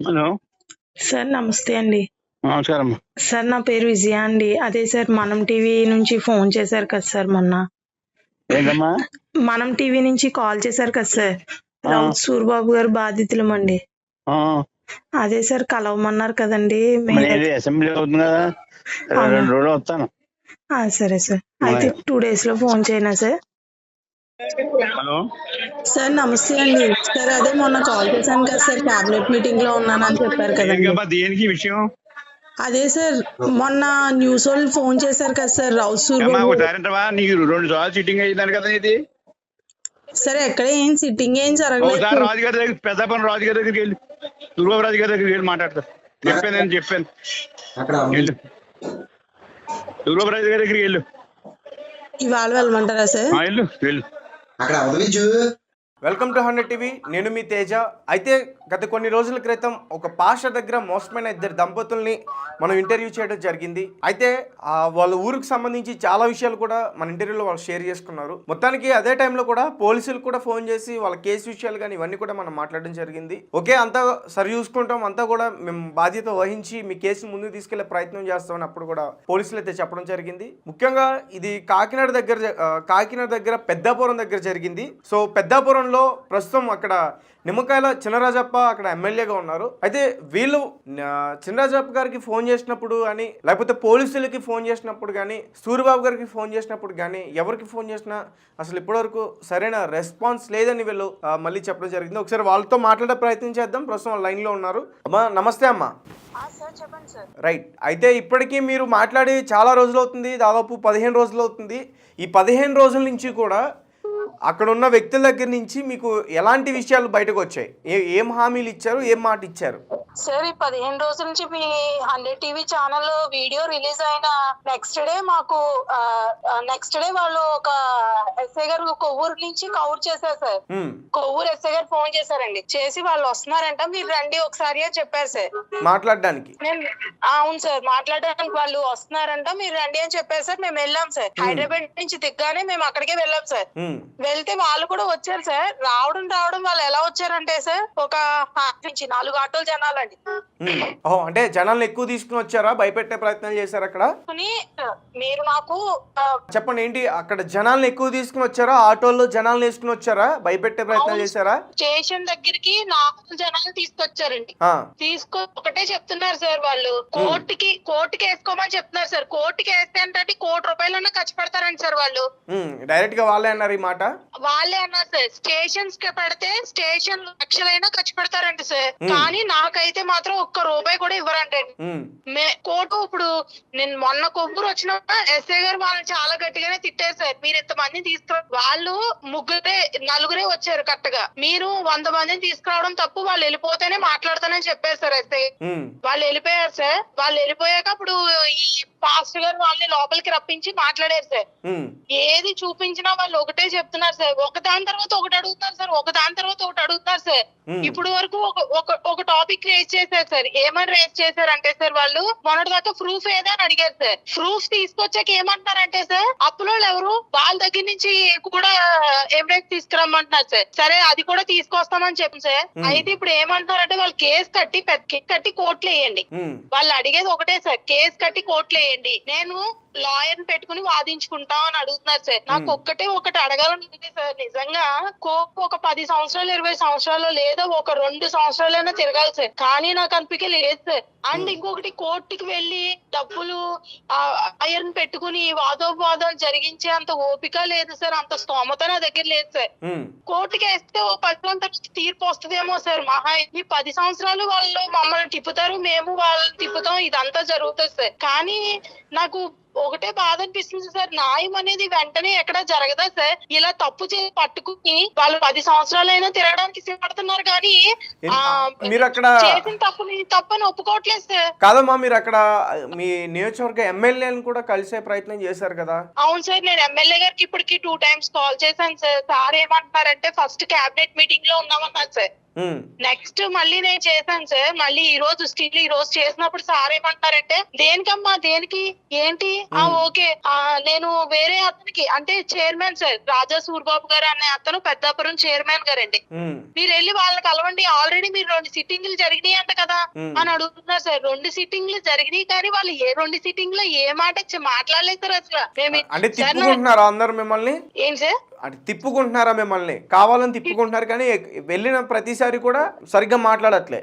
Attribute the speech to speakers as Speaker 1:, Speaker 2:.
Speaker 1: Hello
Speaker 2: sir నమస్తే అండి.
Speaker 1: నమస్కారం.
Speaker 2: సార్ నా పేరు విజయ అండి. అదే సార్ మనం టీవీ నుంచి ఫోన్ చేశారు కదా సార్ మొన్న.
Speaker 1: ఏంటమ్మా?
Speaker 2: మనం టీవీ నుంచి కాల్ చేశారు కదా సార్. రౌత్ సూర్బాబు గారు బాధితులమండి
Speaker 1: ఆ,
Speaker 2: అదే సార్ కలవమన్నారు కదండి. మే-
Speaker 1: మరి ఇది అసెంబ్లీ అవుతుంది కదా?
Speaker 2: అవునా.
Speaker 1: రెండు రోజులు వస్తాను.
Speaker 2: ఆ, సరే సార్. అయితే టూ డేస్లో ఫోన్ చేయనా సార్?
Speaker 1: హలో.
Speaker 2: సార్ నమస్తే అండి. సార్ అదే మొన్న కాల్ చేశాను కదా సార్ క్యాబినెట్ మీటింగ్లో ఉన్నానని చెప్పారు కదండి.
Speaker 1: ఏంటమ్మా దేనికి విషయం?
Speaker 2: అదే సార్ మొన్న న్యూస్ వాళ్ళు ఫోన్ చేశారు కదా సార్
Speaker 1: అంటావా నీకు రెండు సార్లు సిట్టింగ్ అయ్యిందని కదా ఇది
Speaker 2: సరే ఎక్కడ ఏం సిట్టింగ్ ఏం జరగలేదు.
Speaker 1: రాజుగారి దగ్గర పెద్దపల్లి రాజుగారి దగ్గరికి వెళ్ళి దుర్బాబు రాజు గారి దగ్గరికి వెళ్ళి మాట్లాడతా. చెప్పాను నేను చెప్పాను.
Speaker 3: అక్కడ
Speaker 1: వెళ్ళు. దుర్బాబు రాజు గారి దగ్గరికి వెళ్ళు.
Speaker 2: ఇవాళ వెళ్ళమంటారా సార్?
Speaker 1: ఆ, వెళ్ళు. వెళ్ళు
Speaker 3: అక్కడ అవదవించు
Speaker 4: వెల్కమ్ టు హండ్రెడ్ టీవీ. నేను మీ తేజ. అయితే గత కొన్ని రోజుల క్రితం ఒక పాష దగ్గర మోసమైన ఇద్దరు దంపతుల్ని మనం ఇంటర్వ్యూ చేయడం జరిగింది. అయితే వాళ్ళ ఊరికి సంబంధించి చాలా విషయాలు కూడా మన ఇంటర్వ్యూలో వాళ్ళు షేర్ చేసుకున్నారు. మొత్తానికి అదే టైంలో కూడా పోలీసులు కూడా ఫోన్ చేసి వాళ్ళ కేసు విషయాలు కానీ ఇవన్నీ కూడా మనం మాట్లాడడం జరిగింది. ఓకే అంతా సరి చూసుకుంటాం. అంతా కూడా మేము బాధ్యత వహించి మీ కేసుని ముందుకు తీసుకెళ్ళే ప్రయత్నం చేస్తామని అప్పుడు కూడా పోలీసులు అయితే చెప్పడం జరిగింది. ముఖ్యంగా ఇది కాకినాడ దగ్గర కాకినాడ దగ్గర పెద్దాపురం దగ్గర జరిగింది. సో పెద్దాపురంలో ప్రస్తుతం అక్కడ నిమ్మకాయల చినరాజప్ప అక్కడ ఎమ్మెల్యేగా ఉన్నారు. అయితే వీళ్ళు చినరాజప్ప గారికి ఫోన్ చేసినప్పుడు కానీ లేకపోతే పోలీసులకి ఫోన్ చేసినప్పుడు కానీ సూర్యబాబు గారికి ఫోన్ చేసినప్పుడు కానీ ఎవరికి ఫోన్ చేసినా అసలు ఇప్పటివరకు సరైన రెస్పాన్స్ లేదని వీళ్ళు మళ్ళీ చెప్పడం జరిగింది. ఒకసారి వాళ్ళతో మాట్లాడే ప్రయత్నం చేద్దాం. ప్రస్తుతం వాళ్ళు లైన్లో ఉన్నారు. అమ్మా నమస్తే అమ్మా.
Speaker 2: సార్ చెప్పండి సార్.
Speaker 4: రైట్. అయితే ఇప్పటికీ మీరు మాట్లాడి చాలా రోజులు అవుతుంది దాదాపు పదిహేను రోజులు అవుతుంది ఈ పదిహేను రోజుల నుంచి కూడా అక్కడ ఉన్న వ్యక్తుల దగ్గర నుంచి మీకు ఎలాంటి విషయాలు బయటకు వచ్చాయి? ఏ ఏం హామీలు ఇచ్చారు? ఏం మాట ఇచ్చారు?
Speaker 5: సార్ ఈ పదిహేను రోజుల నుంచి మీ hundred TV channel video release అయిన నెక్స్ట్ డే మాకు నెక్స్ట్ డే వాళ్ళు ఒక ఎస్ఐ గారు కొవ్వూరు నుంచి కవర్ చేశారు సార్
Speaker 4: హ్మ్,
Speaker 5: కొవ్వూరు ఎస్ఐ గారు ఫోన్ చేశారండి. చేసి వాళ్ళు వస్తున్నారంట మీరు రండి ఒకసారి అని చెప్పారు సార్
Speaker 4: మాట్లాడడానికి?
Speaker 5: అవును సార్ మాట్లాడడానికి వాళ్ళు వస్తున్నారంట మీరు రండి అని చెప్పారు సార్ మేము వెళ్ళాం సార్ హైదరాబాద్ నుంచి దిగ్గానే మేము అక్కడికే వెళ్ళాం సార్
Speaker 4: హ్మ్,
Speaker 5: వెళ్తే వాళ్ళు కూడా వచ్చారు సార్ రావడం రావడం వాళ్ళు ఎలా వచ్చారంటే సార్ ఒక నుంచి నాలుగు ఆటోలు జనాలండి
Speaker 4: ఓహో అంటే జనాలను ఎక్కువ తీసుకుని వచ్చారా? భయపెట్టే ప్రయత్నం చేశారు అక్కడ?
Speaker 5: మీరు నాకు
Speaker 4: చెప్పండి ఏంటి? అక్కడ జనాలను ఎక్కువ తీసుకుని వచ్చారా? ఆటోల్లో జనాలను వేసుకుని వచ్చారా? భయపెట్టే ప్రయత్నం. చేశారా?
Speaker 5: స్టేషన్ దగ్గరికి నాలుగు జనాలు తీసుకొచ్చారండి.
Speaker 4: ఆ,
Speaker 5: తీసుకో ఒకటే చెప్తున్నారు సార్ వాళ్ళు. కోర్టుకి కోర్టుకి వేసుకోమని చెప్తున్నారు సార్. కోర్టుకి వేస్తే అంటే కోటి రూపాయలన్నా ఖర్చు పెడతారండి సార్ వాళ్ళు.
Speaker 4: డైరెక్ట్గా వాళ్ళే అన్నారు ఈ మాట?
Speaker 5: వాళ్ళే అన్నారు సార్. స్టేషన్స్కి పెడితే స్టేషన్ లక్షలైనా ఖర్చు పెడతారంట సార్. కానీ నాకైతే మాత్రం ఒక్క రూపాయి కూడా మే కోర్టు ఇప్పుడు నేను మొన్న కొబ్బరి వచ్చినప్పుడు ఎస్ఐ గారు వాళ్ళని చాలా గట్టిగానే తిట్టారు సార్. మీరు ఇంత మందిని తీసుకురా వాళ్ళు ముగ్గురే నలుగురే వచ్చారు కరెక్ట్గా. మీరు వంద మందిని తీసుకురావడం తప్పు. వాళ్ళు వెళ్ళిపోతేనే మాట్లాడతానని చెప్పారు సార్ ఎస్ఐ వాళ్ళు వెళ్ళిపోయారు సార్. వాళ్ళు వెళ్ళిపోయాక అప్పుడు ఈ పాస్టర్ గారు వాళ్ళని లోపలికి రప్పించి మాట్లాడారు సార్. ఏది చూపించినా వాళ్ళు ఒకటే చెప్తున్నారు సార్. ఒక దాని తర్వాత ఒకటి అడుగుతున్నారు సార్. ఒక దాని తర్వాత ఒకటి అడుగుతున్నారు సార్. ఇప్పుడు వరకు ఒక టాపిక్ రేస్ చేశారు సార్ ఏమని రేస్ చేశారంటే సార్ వాళ్ళు మొన్నటి దాకా ప్రూఫ్ ఏదని అడిగారు సార్ ప్రూఫ్ తీసుకొచ్చాక ఏమంటారంటే సార్ అప్పులోళ్ళు ఎవరు? వాళ్ళ దగ్గర నుంచి కూడా ఎవిడెన్స్ తీసుకురమ్మంటున్నారు సార్ సరే అది కూడా తీసుకొస్తామని చెప్పి సార్. అయితే ఇప్పుడు ఏమంటారంటే వాళ్ళు కేసు కట్టి పెద్ద కేసు కట్టి కోర్టులో వేయండి. వాళ్ళు అడిగేది ఒకటే సార్ కేసు కట్టి కోర్టులో వేయండి. నేను లాయర్ పెట్టుకుని వాదించుకుంటాం అని అడుగుతున్నారు సార్ నాకు ఒక్కటే ఒకటి అడగాలని ఉంది సార్ నిజంగా కోర్టు ఒక పది సంవత్సరాలు ఇరవై సంవత్సరాలు లేదా ఒక రెండు సంవత్సరాలైనా తిరగాలి సార్ కానీ నాకు అనిపించే లేదు సార్. అండ్ ఇంకొకటి కోర్టుకి వెళ్ళి డబ్బులు లాయర్ పెట్టుకుని వాదోపవాదాలు జరిగించే అంత ఓపిక లేదు సార్. అంత స్తోమత నా దగ్గర లేదు సార్. కోర్టుకి వేస్తే ఓ పది తీర్పు వస్తుందేమో సార్. మహా ఈ పది సంవత్సరాలు వాళ్ళు మమ్మల్ని తిప్పుతారు మేము వాళ్ళని తిప్పుతాం ఇదంతా జరుగుతుంది సార్. కానీ నాకు ఒకటే బాధ అనిపిస్తుంది సార్ న్యాయం అనేది వెంటనే ఎక్కడ జరగదా సార్? ఇలా తప్పు చేసి పట్టుకుని వాళ్ళు పది సంవత్సరాలైనా తిరగడానికి సిద్ధపడుతున్నారు కానీ
Speaker 4: మీరు అక్కడ
Speaker 5: చేసిన తప్పుని తప్పని ఒప్పుకోవట్లేదు సార్.
Speaker 4: కాదమ్మా మీరు అక్కడ మీ నియోజకవర్గ ఎమ్మెల్యేలను కూడా కలిసే ప్రయత్నం చేశారు కదా?
Speaker 5: అవును సార్ నేను ఎమ్మెల్యే గారికి ఇప్పటికి టూ టైమ్స్ కాల్ చేశాను సార్. సార్ ఏమంటున్నారంటే ఫస్ట్ క్యాబినెట్ మీటింగ్లో ఉన్నామన్నారు సార్. నెక్స్ట్ మళ్ళీ నేను చేశాను సార్ మళ్ళీ ఈ రోజు స్టిల్ ఈ రోజు చేసినప్పుడు సార్ ఏమంటారంటే దేనికమ్మా దేనికి? ఏంటి? ఆ ఓకే. ఆ నేను వేరే అతనికి అంటే చైర్మన్ సార్ రాజా సూర్బాబు గారు అనే అతను పెద్దాపురం చైర్మన్ గారండి.
Speaker 4: ఉమ్,
Speaker 5: మీరు వెళ్ళి వాళ్ళని కలవండి. ఆల్రెడీ మీరు రెండు సిట్టింగ్లు జరిగినాయి అంట కదా.
Speaker 4: Hmm.
Speaker 5: అని అడుగుతున్నారు సార్ రెండు సిట్టింగ్లు జరిగినాయి కానీ వాళ్ళు ఏ రెండు సిట్టింగ్లో ఏ మాట మాట్లాడలేదు సార్ అసలు. మేము
Speaker 4: అందరు మిమ్మల్ని?
Speaker 5: ఏం సార్
Speaker 4: అంటే తిప్పుకుంటున్నారా మిమ్మల్ని? కావాలని తిప్పుకుంటున్నారు కానీ వెళ్ళిన ప్రతిసారి కూడా సరిగ్గా మాట్లాడట్లే.